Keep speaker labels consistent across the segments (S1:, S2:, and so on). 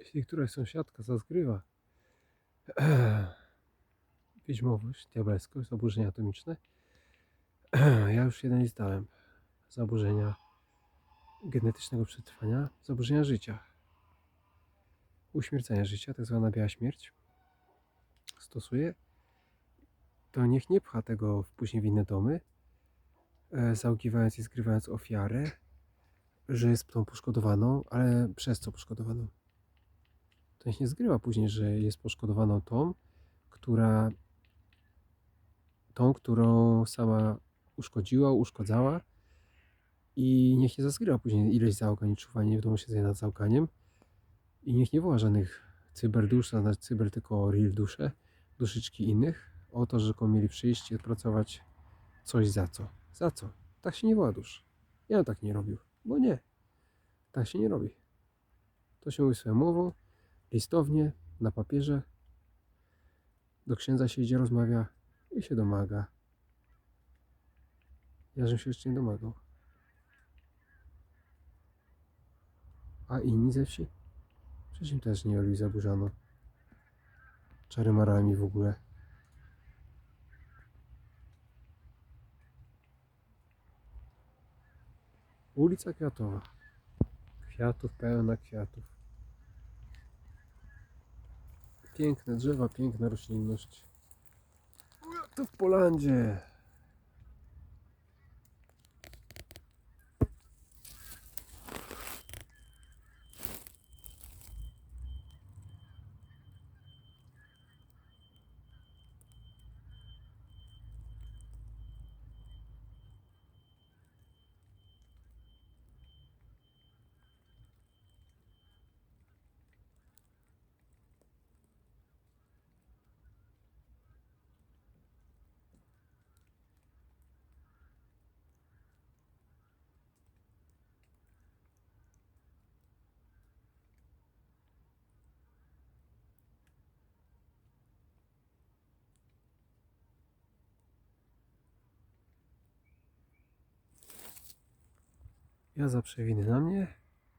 S1: Jeśli któraś sąsiadka zazgrywa wiedźmowość, diabelskość, zaburzenia atomiczne, ja już jeden list dałem. Zaburzenia genetycznego przetrwania, zaburzenia życia, uśmiercenia życia, tak zwana biała śmierć, stosuje, to niech nie pcha tego w- później w inne domy, e, załkiwając i zgrywając ofiarę, że jest tą poszkodowaną, ale przez co poszkodowaną? To niech nie zgrywa później, że jest poszkodowaną tą, która tą, którą sama uszkodziła, uszkodzała i niech nie zazgrywa później ileś załkań, czuwanie w domu siedzenia nad załkaniem i niech nie woła żadnych cyberdusz, a znaczy cyber tylko real dusze, duszyczki innych o to, że komu mieli przyjść i odpracować coś za co. Za co? Tak się nie woła dusz. Ja tak nie robił, bo nie. Tak się nie robi. To się mówi swoją mową, listownie, na papierze. Do księdza się idzie, rozmawia i się domaga. Ja się jeszcze nie domagał. A inni ze wsi? Przecież im też nie oli zaburzano. Czary marami w ogóle. Ulica Kwiatowa. Kwiatów pełna kwiatów. Piękne drzewa, piękna roślinność. To w Polandzie. Ja za przewiny na mnie,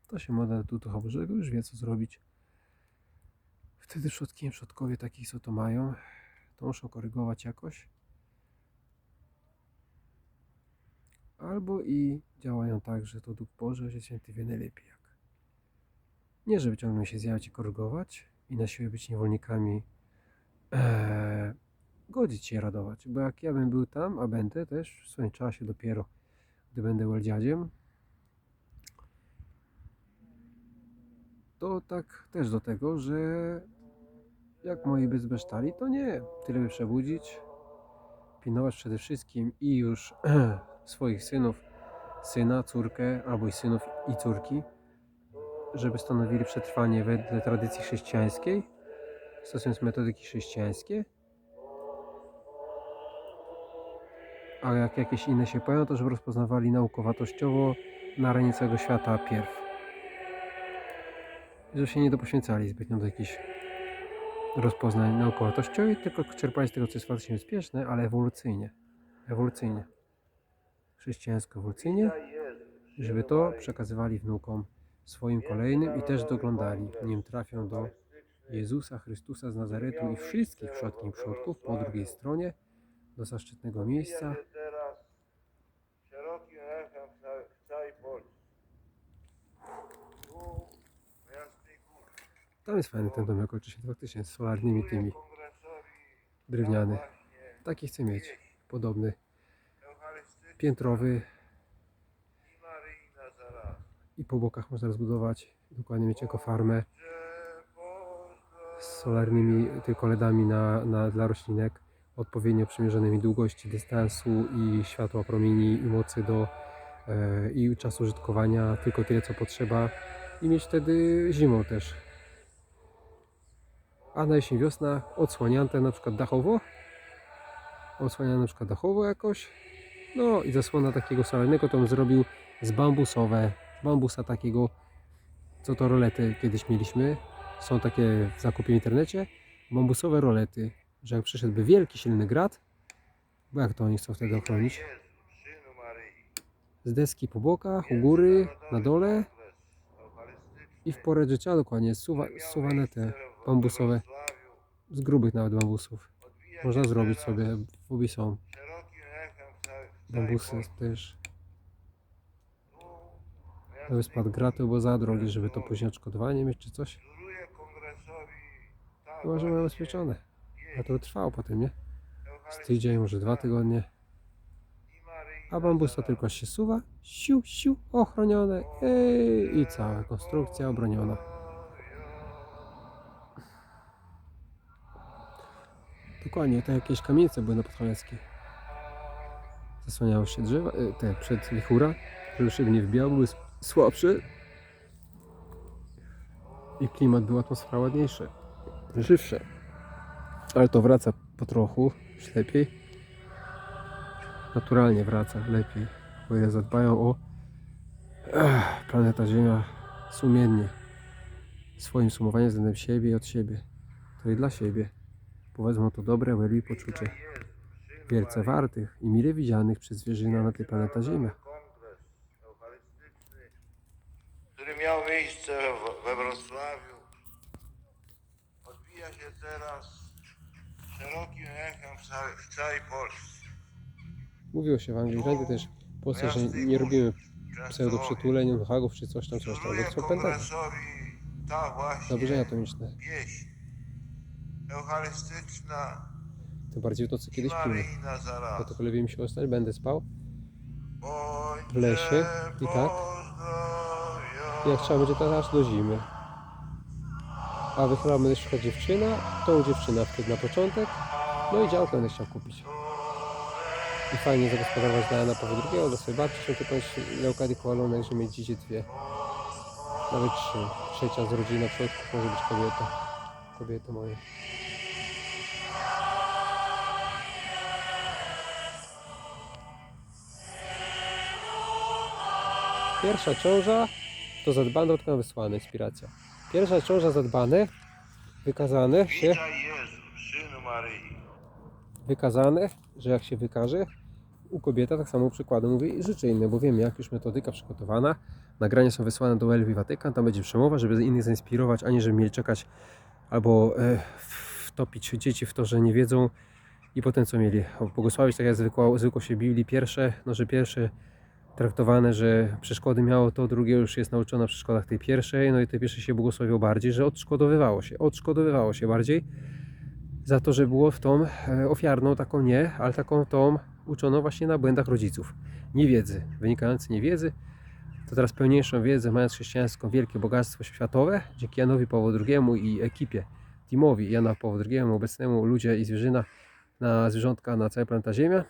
S1: to się moda do Ducha Bożego już wie co zrobić. Wtedy przodki przodkowie takich co to mają, to muszą korygować jakoś. Albo i działają tak, że to Duch Boży, że święty wie najlepiej jak. Nie, żeby ciągle się zjawiać i korygować i na siłę być niewolnikami, eee, godzić się radować. Bo jak ja bym był tam, a będę też w swoim czasie dopiero, gdy będę łeldziadziem, to tak też do tego, że jak moi by zbesztali, to nie. Tyle by przebudzić, pilnować przede wszystkim i już swoich synów, syna, córkę, albo i synów i córki, żeby stanowili przetrwanie wedle tradycji chrześcijańskiej, stosując metodyki chrześcijańskie. A jak jakieś inne się pojawią, to żeby rozpoznawali naukowatościowo na arenie całego świata pierw że się nie dopoświęcali zbytnio do jakichś rozpoznań naukowatościowych, tylko czerpali z tego, co jest faktycznie bezpieczne, ale ewolucyjnie. Ewolucyjnie. Chrześcijańsko ewolucyjnie, żeby to przekazywali wnukom swoim kolejnym i też doglądali, nim trafią do Jezusa Chrystusa z Nazaretu i wszystkich przodków przodków po drugiej stronie do zaszczytnego miejsca,
S2: teraz szerokim echem w całej- w całej Polsce. Tu, w Jasnej Górze.
S1: Tam jest fajny ten domek oczywiście faktycznie z solarnymi tymi, drewniany. Taki chcę mieć, podobny, piętrowy,
S2: i
S1: po bokach można rozbudować, dokładnie mieć ekofarmę z solarnymi tylko LEDami na, na, dla roślinek, odpowiednio przymierzonymi długości dystansu i światła promieni i mocy do e, i czasu użytkowania, tylko tyle co potrzeba. I mieć wtedy zimą też. A na jesień, wiosna odsłaniane na przykład dachowo, odsłaniane na przykład dachowo jakoś, no i zasłona takiego solarnego to bym zrobił z bambusowe, bambusa takiego, co to rolety kiedyś mieliśmy. Są takie w zakupie w internecie. Bambusowe rolety, że jak przyszedłby wielki, silny grad, bo jak to oni chcą wtedy ochronić? Z deski po bokach, u góry, na dole, I w porę życia dokładnie suwa, suwane te bambusowe, z grubych nawet bambusów. Można zrobić sobie, w są bambusy też. To jest pod graty, bo za drogie, żeby to później odszkodowanie mieć czy coś.
S2: Żuruje kongresowi
S1: Chyba, że mają
S2: właśnie
S1: ubezpieczone. A to trwało potem, nie? Z tydzień, może dwa tygodnie. A bambusa
S2: zaraz.
S1: tylko się suwa, siu, siu, ochronione ej, i cała konstrukcja obroniona. Dokładnie, to jakieś kamienice były na Podhaleckiej. Zasłaniały się drzewa, e, te przed wichura, żeby szyby nie wbijał, były słabsze. I klimat był atmosfera ładniejszy, żywsze. Ale to wraca po trochu, już lepiej. Naturalnie wraca, lepiej. O ile zadbają o ech, planeta Ziemia sumiennie. Swoim sumowaniem względem siebie i od siebie. To i dla siebie. Powiedzmy to dobre, i poczucie. Wielce wartych i mile widzianych przez zwierzyna na tej planeta Ziemia.
S2: Który miał miejsce we Wrocławiu, odbija się teraz szerokim echem w całej, Polsce.
S1: Mówiło się w Anglii, Irlandii też w Polsce, że nie robimy pseudo przytuleń, unhagów czy coś tam, coś tam.
S2: Ta właśnie
S1: Zaburzenia atomiczne.
S2: wieść eucharystyczna
S1: Tym bardziej w nocy
S2: i
S1: kiedyś śpimy.
S2: Maryjna zaraz.
S1: Dlatego lepiej mi się ostać, będę spał. W lesie i tak. Jak trzeba będzie to aż do zimy. A wychylamy też przykład dziewczyna, tą dziewczyna wtedy na początek. No i działkę będę chciał kupić. I fajnie zagospodarować na powo drugiego, dla swojej babci, się tylko leukady koalonek, że mieć dzieci dwie. Nawet trzy. Trzecia z rodziny na przodków może być kobieta. Kobiety moje. Pierwsza ciąża to zadbane, tylko wysłane, inspiracja. Pierwsza ciąża zadbane, wykazane się, wykazane, że jak się wykaże, u kobieta tak samo przykładu mówi i rzeczy inne, bo wiemy jak już metodyka przygotowana, nagrania są wysłane do Elwi Watykan, tam będzie przemowa, żeby innych zainspirować, a nie żeby mieli czekać albo e, wtopić dzieci w to, że nie wiedzą. I potem co mieli, błogosławić tak jak zwykło, zwykło się Biblii, pierwsze, no że pierwsze traktowane, że przeszkody miało to, drugie już jest nauczone na przeszkodach tej pierwszej, no i tej pierwszej się błogosławiło bardziej, że odszkodowywało się, odszkodowywało się bardziej za to, że było w tą e, ofiarną, taką nie, ale taką tą uczoną właśnie na błędach rodziców. Niewiedzy, wynikającej niewiedzy, to teraz pełniejszą wiedzę, mając chrześcijańską wielkie bogactwo światowe, dzięki Janowi Pawłowi II i ekipie, teamowi Jana Pawła II, obecnemu ludzie i zwierzyna na zwierzątka na całej planeta Ziemia,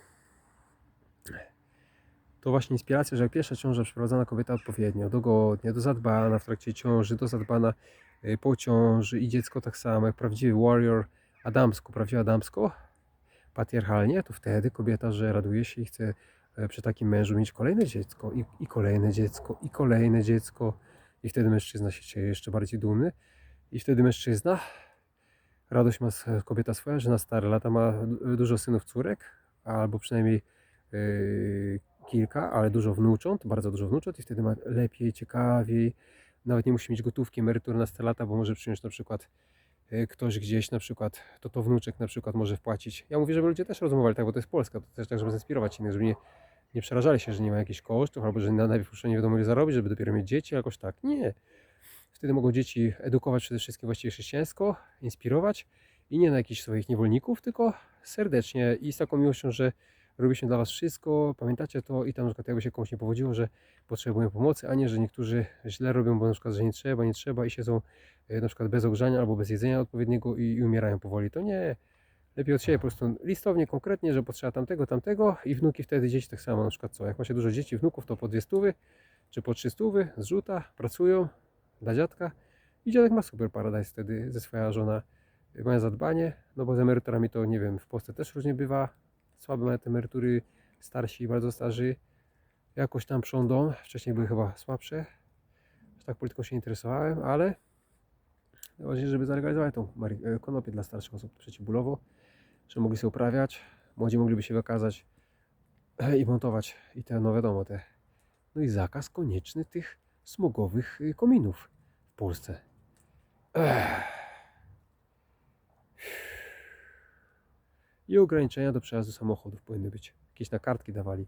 S1: to właśnie inspiracja, że pierwsza ciąża przeprowadzana kobieta odpowiednio, dogodnie, dozadbana w trakcie ciąży, dozadbana y, po ciąży i dziecko tak samo, jak prawdziwy warrior adamsko, prawdziwe adamsko, patriarchalnie, to wtedy kobieta, że raduje się i chce e, przy takim mężu mieć kolejne dziecko i, i kolejne dziecko i kolejne dziecko. I wtedy mężczyzna się czuje jeszcze bardziej dumny. I wtedy mężczyzna radość ma kobieta swoja, że na stare lata ma du- dużo synów, córek albo przynajmniej yy, kilka, ale dużo wnucząt, bardzo dużo wnucząt i wtedy ma lepiej, ciekawiej. Nawet nie musi mieć gotówki, emerytury na 100 lata, bo może przyjąć na przykład yy, ktoś gdzieś, na przykład, to to wnuczek na przykład może wpłacić. Ja mówię, żeby ludzie też rozmawiali tak, bo to jest Polska, to też tak, żeby zainspirować innych, żeby nie, nie przerażali się, że nie ma jakichś kosztów, albo że na najpierw nie wiadomo ile zarobić, żeby dopiero mieć dzieci, jakoś tak. Nie. Wtedy mogą dzieci edukować przede wszystkim właściwie chrześcijańsko, inspirować i nie na jakichś swoich niewolników, tylko serdecznie i z taką miłością, że robi się dla Was wszystko, pamiętacie to i tam na przykład jakby się komuś nie powodziło, że potrzebują pomocy, a nie, że niektórzy źle robią, bo na przykład, że nie trzeba, nie trzeba i siedzą e, na przykład bez ogrzania albo bez jedzenia odpowiedniego i, i umierają powoli. To nie. Lepiej od siebie po prostu listownie, konkretnie, że potrzeba tamtego, tamtego i wnuki wtedy dzieci tak samo, na przykład co, jak ma się dużo dzieci, wnuków, to po dwie stówy czy po trzy stówy, zrzuta, pracują dla dziadka i dziadek ma super paradise wtedy ze swoja żona y, mają zadbanie, no bo z emeryturami to nie wiem, w Polsce też różnie bywa, słabe te emerytury, starsi, bardzo starzy, jakoś tam prządą, wcześniej były chyba słabsze, że tak polityką się interesowałem, ale najważniejsze, żeby zalegalizować tą e, konopię dla starszych osób przeciwbólowo, że mogli sobie uprawiać, młodzi mogliby się wykazać e, i montować i te, no wiadomo, te, no i zakaz konieczny tych smogowych y, kominów w Polsce. Ech. I ograniczenia do przejazdu samochodów powinny być. Jakieś na kartki dawali.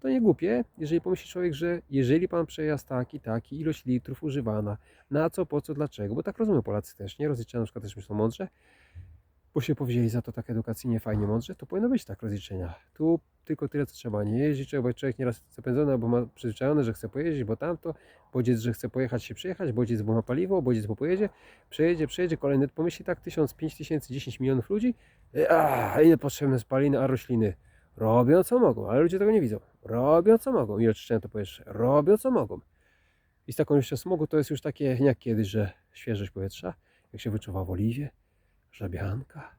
S1: To nie głupie, jeżeli pomyśli człowiek, że jeżeli pan przejazd taki, taki, ilość litrów używana, na co, po co, dlaczego, bo tak rozumieją Polacy też, nie? Rozliczenia na przykład też myślą mądrze, bo się powzięli za to tak edukacyjnie, fajnie, mądrze, to powinno być tak rozliczenia. Tu tylko tyle, co trzeba nie jeździć, bo człowiek nieraz zapędzony, bo ma przyzwyczajony, że chce pojeździć, bo tamto, bodziec, że chce pojechać się przejechać, bodziec, bo ma paliwo, bodziec, bo pojedzie, przejedzie, przejedzie, kolejny pomyśli tak, tysiąc, pięć tysięcy, dziesięć milionów ludzi, a ile potrzebne spaliny, a rośliny robią co mogą, ale ludzie tego nie widzą. Robią co mogą i oczyszczają to powietrze. Robią co mogą. I z taką jeszcze smogu to jest już takie jak kiedyś, że świeżość powietrza, jak się wyczuwa w oliwie, żabianka,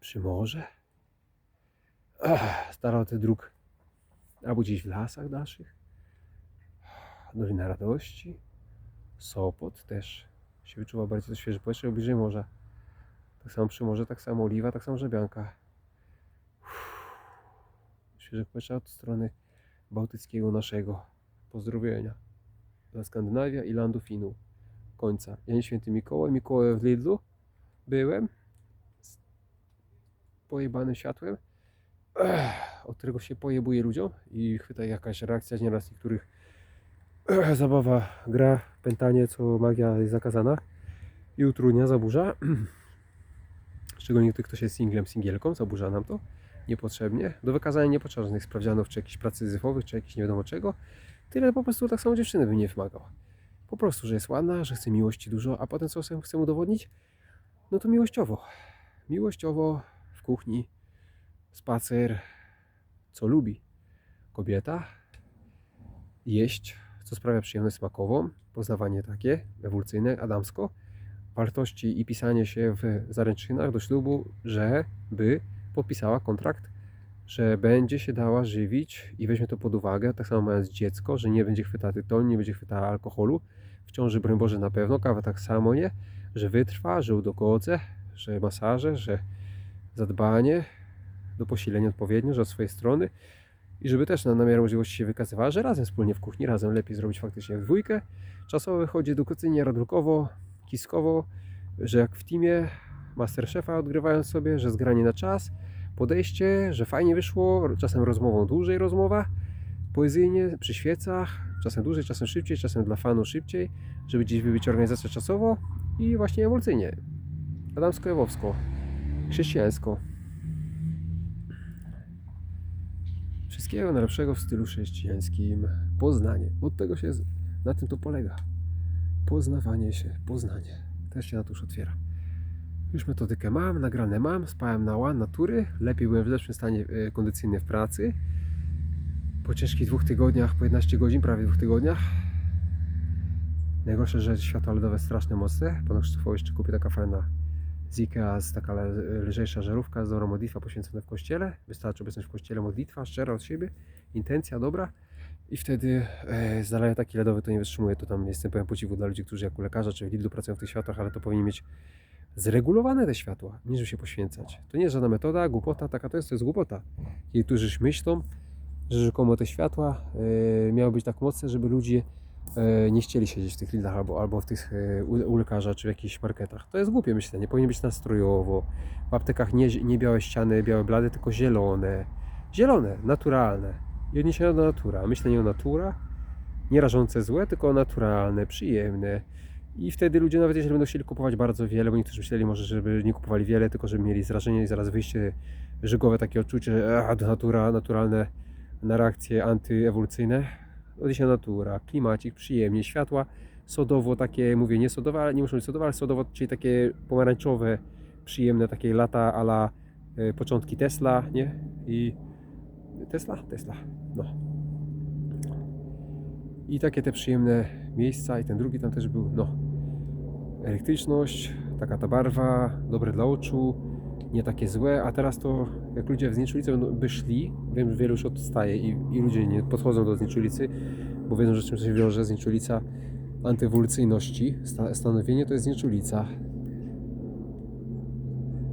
S1: przy morze, Ach, staloty dróg, albo gdzieś w lasach naszych, Dolina Radości, Sopot też się wyczuwa bardziej to świeże powietrze bliżej morza. Tak samo przy morze, tak samo oliwa, tak samo żabianka. Świeże powietrze od strony bałtyckiego naszego. Pozdrowienia. Dla Skandynawia i landu Finu. Końca. Ja nie święty Mikołaj. Mikołaj w Lidlu byłem. Z pojebanym światłem. Od którego się pojebuje ludziom i chwyta jakaś reakcja nieraz niektórych zabawa, gra, pętanie, co magia jest zakazana i utrudnia, zaburza. Szczególnie gdy ktoś jest singlem, singielką, zaburza nam to niepotrzebnie. Do wykazania nie potrzeba żadnych sprawdzianów, czy jakichś pracy zyfowych, czy jakichś nie wiadomo czego. Tyle po prostu tak samo dziewczyny by nie wymagał. Po prostu, że jest ładna, że chce miłości dużo, a potem co sobie chce udowodnić? No to miłościowo. Miłościowo kuchni, spacer, co lubi kobieta, jeść, co sprawia przyjemność smakową, poznawanie takie, ewolucyjne, adamsko, wartości i pisanie się w zaręczynach do ślubu, żeby podpisała kontrakt, że będzie się dała żywić i weźmie to pod uwagę, tak samo mając dziecko, że nie będzie chwytała tytoniu, nie będzie chwytała alkoholu, w ciąży, broń Boże, na pewno, kawę tak samo nie, że wytrwa, że udogodze, że masaże, że zadbanie, do posilenia odpowiednio, że od swojej strony i żeby też na namiar możliwości się wykazywała, że razem wspólnie w kuchni, razem lepiej zrobić faktycznie w dwójkę. Czasowo wychodzi edukacyjnie, radulkowo, kiskowo, że jak w teamie Masterchefa odgrywając sobie, że zgranie na czas, podejście, że fajnie wyszło, czasem rozmową dłużej rozmowa, poezyjnie, przy świecach, czasem dłużej, czasem szybciej, czasem dla fanu szybciej, żeby gdzieś wybić organizację czasowo i właśnie ewolucyjnie, adamsko-ewowsko, chrześcijańsko. Wszystkiego najlepszego w stylu chrześcijańskim. Poznanie. Od tego się, na tym to polega. Poznawanie się, poznanie. Też się na to już otwiera. Już metodykę mam, nagrane mam, spałem na łan natury. Lepiej byłem w lepszym stanie e, kondycyjnym w pracy. Po ciężkich dwóch tygodniach, po 11 godzin, prawie dwóch tygodniach. Najgorsze, że światła LEDowe straszne mocne. Pana Krzysztofowi jeszcze kupię taka fajna z Ikea, z taka lżejsza żarówka z dobrą modlitwa poświęcona w kościele. Wystarczy obecność w kościele, modlitwa szczera od siebie, intencja dobra. I wtedy e, zalania taki LEDowy to nie wytrzymuje. To tam jestem pełen podziwu dla ludzi, którzy jak u lekarza czy w Lidlu pracują w tych światłach, ale to powinni mieć zregulowane te światła, żeby się poświęcać. To nie jest żadna metoda, głupota, taka to jest, to jest głupota. Niektórzy myślą, że rzekomo te światła e, miały być tak mocne, żeby ludzie nie chcieli siedzieć w tych Lidlach albo, albo w tych e, u, lekarza czy w jakichś marketach. To jest głupie myślenie, powinien być nastrojowo. W aptekach nie, nie białe ściany, białe blady, tylko zielone. Zielone, naturalne. I odniesione do natura. Myślenie o natura, nie rażące złe, tylko naturalne, przyjemne. I wtedy ludzie, nawet jeżeli będą chcieli kupować bardzo wiele, bo niektórzy myśleli może, żeby nie kupowali wiele, tylko żeby mieli zrażenie i zaraz wyjście żygowe, takie odczucie, że a, natura, naturalne na reakcje antyewolucyjne. Odniesiona natura, klimacik, przyjemnie, światła sodowo, takie, mówię nie sodowe, ale nie muszą być sodowe, ale sodowo, czyli takie pomarańczowe, przyjemne, takie lata ala e, początki Tesla, nie? I Tesla? Tesla, no. I takie te przyjemne miejsca i ten drugi tam też był, no. Elektryczność, taka ta barwa, dobre dla oczu, nie takie złe, a teraz to jak ludzie w znieczulicy by szli, wiem, że wielu już odstaje i, i ludzie nie podchodzą do znieczulicy, bo wiedzą, że czym się wiąże znieczulica antywolucyjności, sta, stanowienie to jest znieczulica.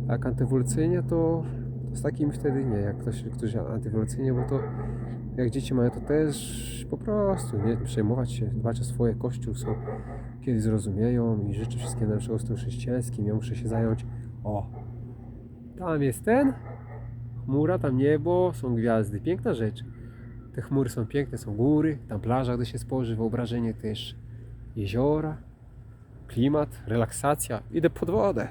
S1: Tak, antywolucyjnie to z takimi wtedy nie, jak ktoś, ktoś antywolucyjnie, bo to jak dzieci mają to też po prostu nie przejmować się, dbać o swoje kościół, są, kiedy zrozumieją i życzę wszystkiego najlepszego z tym chrześcijańskim. Ja muszę się zająć. O, tam jest ten, chmura, tam niebo, są gwiazdy. Piękna rzecz. Te chmury są piękne, są góry, tam plaża, gdy się spojrzy, wyobrażenie też jeziora, klimat, relaksacja. Idę pod wodę.